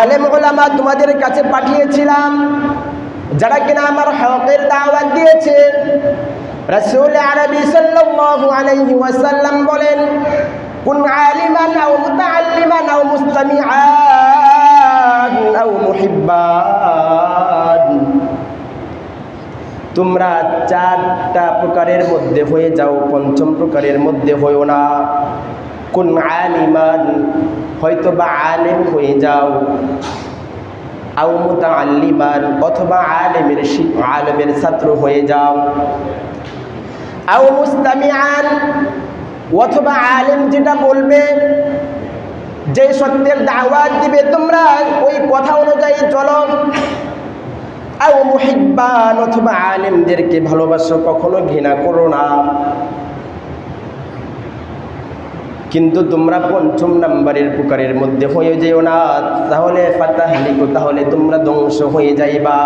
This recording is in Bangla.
আলেম ওলামা তোমাদের কাছে পাঠিয়েছিলাম, যারা কিনা আমার হকের দাওয়াত দিয়েছে। রাসূল আরবি সাল্লাল্লাহু আলাইহি ওয়াসাল্লাম বলেন, কুন আলিমান আও মুতাআল্লিমান আও মুস্তামিআন আও মুহিব্বান। তোমরা চারটা প্রকারের মধ্যে হয়ে যাও, পঞ্চম প্রকারের মধ্যে হয়েও না। কোন আলিমান হয়তো বা আলেম হয়ে যাও। আও মুতাআল্লিমান, অথবা আলেমের আলেমের ছাত্র হয়ে যাও। আও মুস্তামিআন, অথবা আলেম যেটা বলবে, যে সত্যের দাওয়াত দিবে, তোমরা ওই কথা অনুযায়ী চলো। আও মুহিব্বান, অথবা আলেমদেরকে ভালোবাসো, কখনো ঘৃণা করো না। কিন্তু তোমরা পঞ্চম নাম্বারের পুকারের মধ্যে হয়ে যেও না। তাহলে ফাতাহলিকু, তাহলে তোমরা ধ্বংস হয়ে যাইবা।